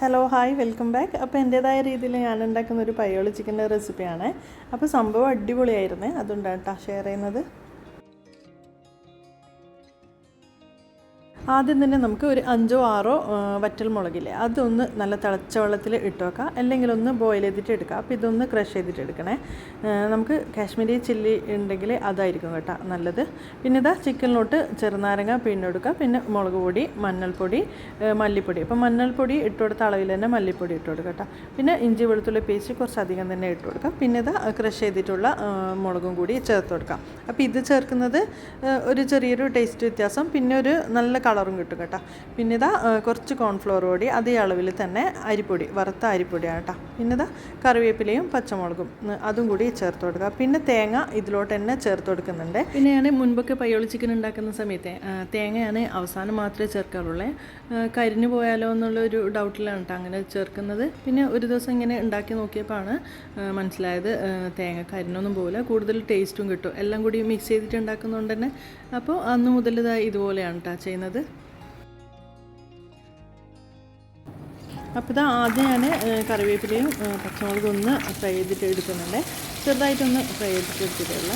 Hello hi welcome back അപ്പോൾ എന്റേതായ രീതിയിൽ ഞാൻ ഉണ്ടാക്കുന്ന ഒരു പയോളി ചിക്കന്റെ റെസിപ്പിയാണ് അപ്പോൾ സംഭവം അടിപൊളിയായിരുന്നേ. അതുകൊണ്ടാണ് കേട്ടോ ഷെയർ ചെയ്യുന്നത്. ആദ്യം തന്നെ നമുക്ക് ഒരു അഞ്ചോ ആറോ വറ്റൽ മുളകില്ലേ അതൊന്ന് നല്ല തിളച്ച വെള്ളത്തിൽ ഇട്ട് അല്ലെങ്കിൽ ഒന്ന് ബോയിൽ ചെയ്തിട്ട് എടുക്കുക അപ്പോൾ ഇതൊന്ന് ക്രഷ് ചെയ്തിട്ട് എടുക്കണേ. നമുക്ക് കാശ്മീരി ചില്ലി ഉണ്ടെങ്കിൽ അതായിരിക്കും കേട്ടോ നല്ലത്. പിന്നെ ഇതാ ചിക്കനിലോട്ട് ചെറുനാരങ്ങ പിന്നെടുക്കുക പിന്നെ മുളക് പൊടി മഞ്ഞൾപ്പൊടി മല്ലിപ്പൊടി. അപ്പോൾ മഞ്ഞൾപ്പൊടി ഇട്ട് കൊടുത്ത അളവിൽ തന്നെ മല്ലിപ്പൊടി ഇട്ട് കൊടുക്കുക കേട്ടോ. പിന്നെ ഇഞ്ചി വെളുത്തുള്ളി പേസ്റ്റ് കുറച്ചധികം തന്നെ ഇട്ട് കൊടുക്കാം. പിന്നെ ഇതാ ക്രഷ് ചെയ്തിട്ടുള്ള മുളകും കൂടി ചേർത്ത് കൊടുക്കാം. അപ്പോൾ ഇത് ചേർക്കുന്നത് ഒരു ചെറിയൊരു ടേസ്റ്റ് വ്യത്യാസം. പിന്നെ ഒരു നല്ല കളറും കിട്ടും കേട്ടോ. പിന്നെ ഇതാ കുറച്ച് കോൺഫ്ലോർ പൊടി അതേ അളവിൽ തന്നെ അരിപ്പൊടി വറുത്ത അരിപ്പൊടിയാണ് കേട്ടോ. പിന്നെ ഇതാ കറിവേപ്പിലയും പച്ചമുളകും അതും കൂടി ചേർത്ത് കൊടുക്കുക. പിന്നെ തേങ്ങ ഇതിലോട്ട് തന്നെ ചേർത്ത് കൊടുക്കുന്നുണ്ട്. പിന്നെ ഞാൻ മുൻപൊക്കെ പയ്യോളി ചിക്കൻ ഉണ്ടാക്കുന്ന സമയത്ത് തേങ്ങ ഞാൻ അവസാനം മാത്രമേ ചേർക്കാറുള്ളൂ. കരിഞ്ഞു പോയാലോ എന്നുള്ള ഒരു ഡൗട്ടിലാണ് കേട്ടോ അങ്ങനെ ചേർക്കുന്നത്. പിന്നെ ഒരു ദിവസം ഇങ്ങനെ ഉണ്ടാക്കി നോക്കിയപ്പോഴാണ് മനസ്സിലായത് തേങ്ങ കരിഞ്ഞൊന്നും പോകില്ല കൂടുതൽ ടേസ്റ്റും കിട്ടും. എല്ലാം കൂടി മിക്സ് ചെയ്തിട്ട് ഉണ്ടാക്കുന്നതുകൊണ്ട് തന്നെ. അപ്പോൾ അന്ന് മുതൽ ഇതാ ഇതുപോലെയാണ് കേട്ടോ ചെയ്യുന്നത്. അപ്പോൾ ഇത് ആദ്യം ഞാൻ കറിവേപ്പിലയും പച്ചമുളകും ഒന്ന് ഫ്രൈ ചെയ്തിട്ട് എടുക്കുന്നുണ്ട്. ചെറുതായിട്ടൊന്ന് ഫ്രൈ ചെയ്തിട്ട് എടുത്തിട്ടുള്ള.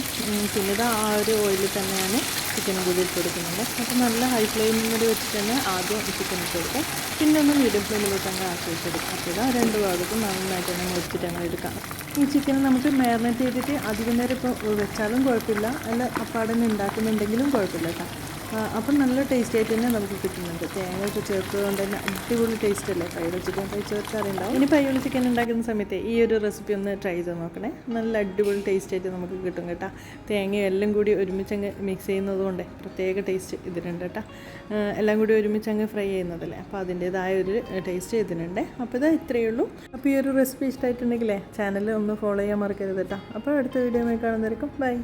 പിന്നെ ഇത് ആ ഒരു ഓയിലിൽ തന്നെയാണ് ചിക്കൻ കൂടി ഇട്ട് കൊടുക്കുന്നുണ്ട്. അപ്പോൾ നല്ല ഹൈ ഫ്ലെയിമിൽ വെച്ചിട്ട് തന്നെ ആദ്യം ചിക്കൻ ഇട്ട് പിന്നെ ഒന്ന് മീഡിയം ഫ്ലെയിമിലോട്ട് ആക്കി വെച്ചെടുക്കും. അപ്പോൾ ഇതാ രണ്ട് ഭാഗത്തും നന്നായിട്ട് തന്നെ മുറിച്ചിട്ട് തന്നെ എടുക്കാം. ഈ ചിക്കൻ നമുക്ക് മാരിനേറ്റ് ചെയ്തിട്ട് അധികം നേരം ഇപ്പോൾ വെച്ചാലും കുഴപ്പമില്ല. അല്ല അപ്പാടന്നെ ഉണ്ടാക്കുന്നുണ്ടെങ്കിലും കുഴപ്പമില്ല കേട്ടോ. അപ്പം നല്ല ടേസ്റ്റ് ആയിട്ട് തന്നെ നമുക്ക് കിട്ടുന്നുണ്ട്. തേങ്ങ ഒക്കെ ചേർത്തതുകൊണ്ട് തന്നെ അടിപൊളി ടേസ്റ്റ് അല്ലേ? പയ്യോളി ചിക്കൻ ഫ്രൈ ചേർക്കാറുണ്ടാവും ഇനി പയ്യോളി ചിക്കൻ ഉണ്ടാക്കുന്ന സമയത്ത് ഈ ഒരു റെസിപ്പി ഒന്ന് ട്രൈ ചെയ്ത് നോക്കണേ. നല്ല അടിപൊളി ടേസ്റ്റ് ആയിട്ട് നമുക്ക് കിട്ടും കേട്ടോ. തേങ്ങയും എല്ലാം കൂടി ഒരുമിച്ച് അങ്ങ് മിക്സ് ചെയ്യുന്നത് കൊണ്ട് പ്രത്യേക ടേസ്റ്റ് ഇതിനുണ്ട് കേട്ടോ. എല്ലാം കൂടി ഒരുമിച്ച് അങ്ങ് ഫ്രൈ ചെയ്യുന്നതല്ലേ? അപ്പോൾ അതിന്റേതായ ഒരു ടേസ്റ്റ് ഇതിനുണ്ട്. അപ്പോൾ ഇതാ ഇത്രയേ ഉള്ളൂ. അപ്പോൾ ഈ ഒരു റെസിപ്പി ഇഷ്ടമായിട്ടുണ്ടെങ്കിലേ ചാനൽ ഒന്ന് ഫോളോ ചെയ്യാൻ മറക്കരുത് കേട്ടോ. അപ്പോൾ അടുത്ത വീഡിയോ കാണുന്നതായിരിക്കും ബൈ